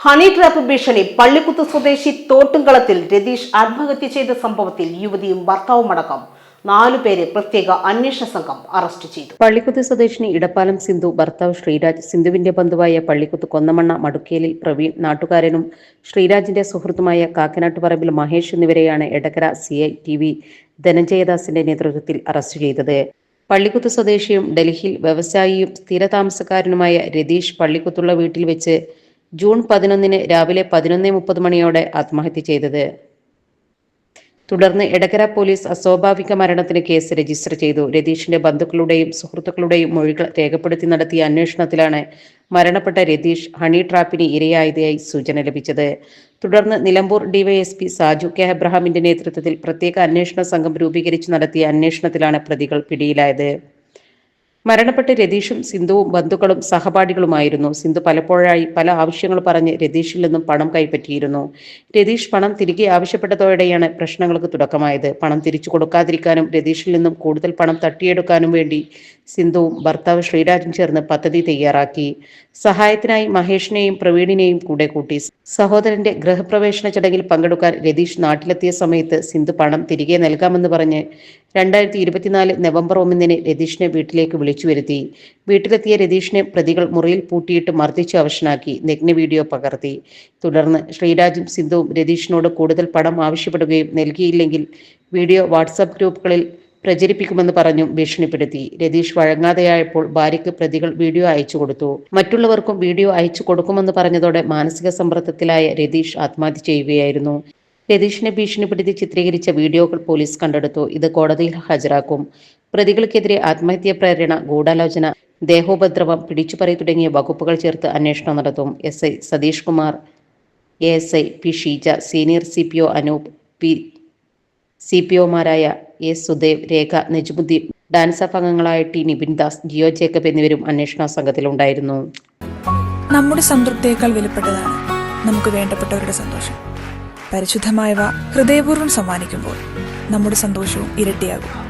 Honey trap ഭീഷണി പള്ളിക്കുത്ത് സ്വദേശി തോട്ടുംകളത്തിൽ രതീഷ് ആത്മഹത്യ ചെയ്ത സംഭവത്തിൽ യുവതിയും ഭർത്താവുമടക്കം നാലുപേരെ പ്രത്യേക അന്വേഷണ സംഘം അറസ്റ്റ് ചെയ്തു. പള്ളിക്കുത്ത് സ്വദേശിനി ഇടപ്പാലം സിന്ധു ഭർത്താവ് ശ്രീരാജ് സിന്ധുവിന്റെ ബന്ധുവായ പള്ളിക്കുത്ത് കൊന്നമണ്ണ മടുക്കേലിൽ പ്രവീൺ നാട്ടുകാരനും ശ്രീരാജിന്റെ സുഹൃത്തുമായ കാക്കനാട്ടുപറമ്പിൽ മഹേഷ് എന്നിവരെയാണ് Edakkara C I T V ധനഞ്ജയദാസിന്റെ നേതൃത്വത്തിൽ അറസ്റ്റ് ചെയ്തത്. പള്ളിക്കുത്ത് സ്വദേശിയും ഡൽഹിയിൽ വ്യവസായിയും സ്ഥിരതാമസക്കാരനുമായ രതീഷ് പള്ളിക്കുത്തുള്ള വീട്ടിൽ വെച്ച് ജൂൺ പതിനൊന്നിന് രാവിലെ പതിനൊന്ന് മുപ്പത് മണിയോടെ ആത്മഹത്യ ചെയ്തത്. തുടർന്ന് എടക്കര പോലീസ് അസ്വാഭാവിക മരണത്തിന് കേസ് രജിസ്റ്റർ ചെയ്തു. രതീഷിന്റെ ബന്ധുക്കളുടെയും സുഹൃത്തുക്കളുടെയും മൊഴികൾ രേഖപ്പെടുത്തി നടത്തിയ അന്വേഷണത്തിലാണ് മരണപ്പെട്ട രതീഷ് ഹണി ട്രാപ്പിന് ഇരയായതായി സൂചന ലഭിച്ചത്. തുടർന്ന് നിലമ്പൂർ ഡിവൈഎസ്പി സാജു കെ അബ്രഹാമിന്റെ നേതൃത്വത്തിൽ പ്രത്യേക അന്വേഷണ സംഘം രൂപീകരിച്ച് നടത്തിയ അന്വേഷണത്തിലാണ് പ്രതികൾ പിടിയിലായത്. മരണപ്പെട്ട രതീഷും സിന്ധുവും ബന്ധുക്കളും സഹപാഠികളുമായിരുന്നു. സിന്ധു പലപ്പോഴായി പല ആവശ്യങ്ങൾ പറഞ്ഞ് രതീഷിൽ നിന്നും പണം കൈപ്പറ്റിയിരുന്നു. രതീഷ് പണം തിരികെ ആവശ്യപ്പെട്ടതോടെയാണ് പ്രശ്നങ്ങൾക്ക് തുടക്കമായത്. പണം തിരിച്ചു കൊടുക്കാതിരിക്കാനും രതീഷിൽ നിന്നും കൂടുതൽ പണം തട്ടിയെടുക്കാനും വേണ്ടി സിന്ധുവും ഭർത്താവ് ശ്രീരാജും ചേർന്ന് പദ്ധതി തയ്യാറാക്കി. സഹായത്തിനായി മഹേഷിനെയും പ്രവീണിനെയും കൂടെ കൂട്ടി. സഹോദരന്റെ ഗൃഹപ്രവേശന ചടങ്ങിൽ പങ്കെടുക്കാൻ രതീഷ് നാട്ടിലെത്തിയ സമയത്ത് സിന്ധു പണം തിരികെ നൽകാമെന്ന് പറഞ്ഞ് രണ്ടായിരത്തി ഇരുപത്തിനാല് നവംബർ ഒന്നിന് രതീഷിനെ വീട്ടിലേക്ക് വിളിച്ചു വരുത്തി വീട്ടിലെത്തിയ രതീഷിനെ പ്രതികൾ മുറിയിൽ പൂട്ടിയിട്ട് മർദ്ദിച്ച് അവശനാക്കി. നഗ്ന വീഡിയോ പകർത്തി. തുടർന്ന് ശ്രീരാജും സിന്ധുവും രതീഷിനോട് കൂടുതൽ പണം ആവശ്യപ്പെടുകയും നൽകിയില്ലെങ്കിൽ വീഡിയോ വാട്സാപ്പ് ഗ്രൂപ്പുകളിൽ പ്രചരിപ്പിക്കുമെന്ന് പറഞ്ഞു ഭീഷണിപ്പെടുത്തി. രതീഷ് വഴങ്ങാതെയായപ്പോൾ ഭാര്യയ്ക്ക് പ്രതികൾ വീഡിയോ അയച്ചു കൊടുത്തു. മറ്റുള്ളവർക്കും വീഡിയോ അയച്ചു കൊടുക്കുമെന്ന് പറഞ്ഞതോടെ മാനസിക സമ്മർദ്ദത്തിലായ രതീഷ് ആത്മഹത്യ ചെയ്യുകയായിരുന്നു. രതീഷിനെ ഭീഷണിപ്പെടുത്തി ചിത്രീകരിച്ച വീഡിയോകൾ പോലീസ് കണ്ടെടുത്തു. ഇത് കോടതിയിൽ ഹാജരാക്കും. പ്രതികൾക്കെതിരെ ആത്മഹത്യാ പ്രേരണ ഗൂഢാലോചന ദേഹോപദ്രവം പിടിച്ചുപറി തുടങ്ങിയ വകുപ്പുകൾ ചേർത്ത് അന്വേഷണം നടത്തും. S. I. Satheesh Kumar A. S. I. P. Sheeja senior C. P. O. Anoop P. C. P. ഒമാരായ A. Sudev Rekha Najmuddin dance അംഗങ്ങളായ ടി. നിബിൻ ദാസ് ജിയോ ജേക്കബ് എന്നിവരും അന്വേഷണ സംഘത്തിലുണ്ടായിരുന്നു. നമ്മുടെ സംതൃപ്തിയേക്കാൾ വിലപ്പെട്ടതാണ് നമുക്ക് വേണ്ടപ്പെട്ടവരുടെ സന്തോഷം. പരിശുദ്ധമായവ ഹൃദയപൂർവം സമ്മാനിക്കുമ്പോൾ നമ്മുടെ സന്തോഷവും ഇരട്ടിയാകും.